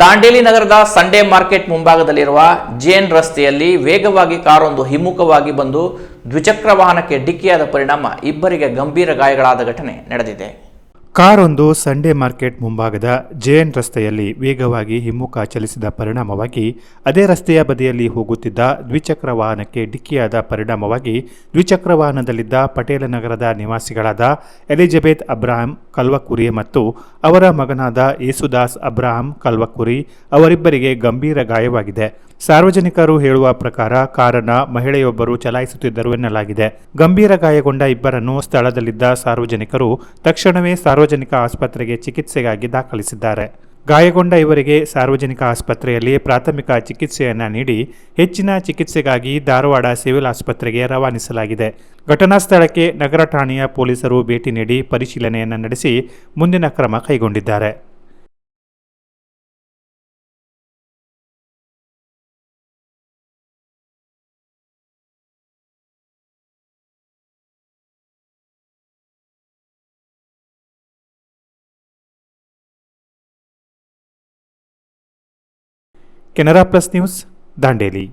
ದಾಂಡೇಲಿ ನಗರದ Sunday market ಮುಂಭಾಗದಲ್ಲಿರುವ ಜೇನ್ ರಸ್ತೆಯಲ್ಲಿ ವೇಗವಾಗಿ ಕಾರೊಂದು ಹಿಮ್ಮುಖವಾಗಿ ಬಂದು ದ್ವಿಚಕ್ರ ವಾಹನಕ್ಕೆ ಡಿಕ್ಕಿಯಾದ ಪರಿಣಾಮ ಇಬ್ಬರಿಗೆ ಗಂಭೀರ ಗಾಯಗಳಾದ ಘಟನೆ ನಡೆದಿದೆ. ಕಾರೊಂದು ಸಂಡೇ ಮಾರ್ಕೆಟ್ ಮುಂಭಾಗದ ಜೆಎನ್ ರಸ್ತೆಯಲ್ಲಿ ವೇಗವಾಗಿ ಹಿಮ್ಮುಖ ಚಲಿಸಿದ ಪರಿಣಾಮವಾಗಿ ಅದೇ ರಸ್ತೆಯ ಬದಿಯಲ್ಲಿ ಹೋಗುತ್ತಿದ್ದ ದ್ವಿಚಕ್ರ ವಾಹನಕ್ಕೆ ಡಿಕ್ಕಿಯಾದ ಪರಿಣಾಮವಾಗಿ ದ್ವಿಚಕ್ರ ವಾಹನದಲ್ಲಿದ್ದ ಪಟೇಲ ನಗರದ ನಿವಾಸಿಗಳಾದ ಎಲಿಜಬೆತ್ ಅಬ್ರಾಹಂ ಕಲ್ವಕುರಿ ಮತ್ತು ಅವರ ಮಗನಾದ ಯೇಸುದಾಸ್ ಅಬ್ರಾಹಂ ಕಲ್ವಕುರಿ ಅವರಿಬ್ಬರಿಗೆ ಗಂಭೀರ ಗಾಯವಾಗಿದೆ. ಸಾರ್ವಜನಿಕರು ಹೇಳುವ ಪ್ರಕಾರ ಕಾರನ್ನ ಮಹಿಳೆಯೊಬ್ಬರು ಚಲಾಯಿಸುತ್ತಿದ್ದರು ಎನ್ನಲಾಗಿದೆ. ಗಂಭೀರ ಗಾಯಗೊಂಡ ಇಬ್ಬರನ್ನು ಸ್ಥಳದಲ್ಲಿದ್ದ ಸಾರ್ವಜನಿಕರು ತಕ್ಷಣವೇ ಸಾರ್ವಜನಿಕ ಆಸ್ಪತ್ರೆಗೆ ಚಿಕಿತ್ಸೆಗಾಗಿ ದಾಖಲಿಸಿದ್ದಾರೆ. ಗಾಯಗೊಂಡ ಇವರಿಗೆ ಸಾರ್ವಜನಿಕ ಆಸ್ಪತ್ರೆಯಲ್ಲಿ ಪ್ರಾಥಮಿಕ ಚಿಕಿತ್ಸೆಯನ್ನು ನೀಡಿ ಹೆಚ್ಚಿನ ಚಿಕಿತ್ಸೆಗಾಗಿ ಧಾರವಾಡ ಸಿವಿಲ್ ಆಸ್ಪತ್ರೆಗೆ ರವಾನಿಸಲಾಗಿದೆ. ಘಟನಾ ಸ್ಥಳಕ್ಕೆ ನಗರ ಠಾಣೆಯ ಪೊಲೀಸರು ಭೇಟಿ ನೀಡಿ ಪರಿಶೀಲನೆಯನ್ನು ನಡೆಸಿ ಮುಂದಿನ ಕ್ರಮ ಕೈಗೊಂಡಿದ್ದಾರೆ. Canara plus news Dandeli.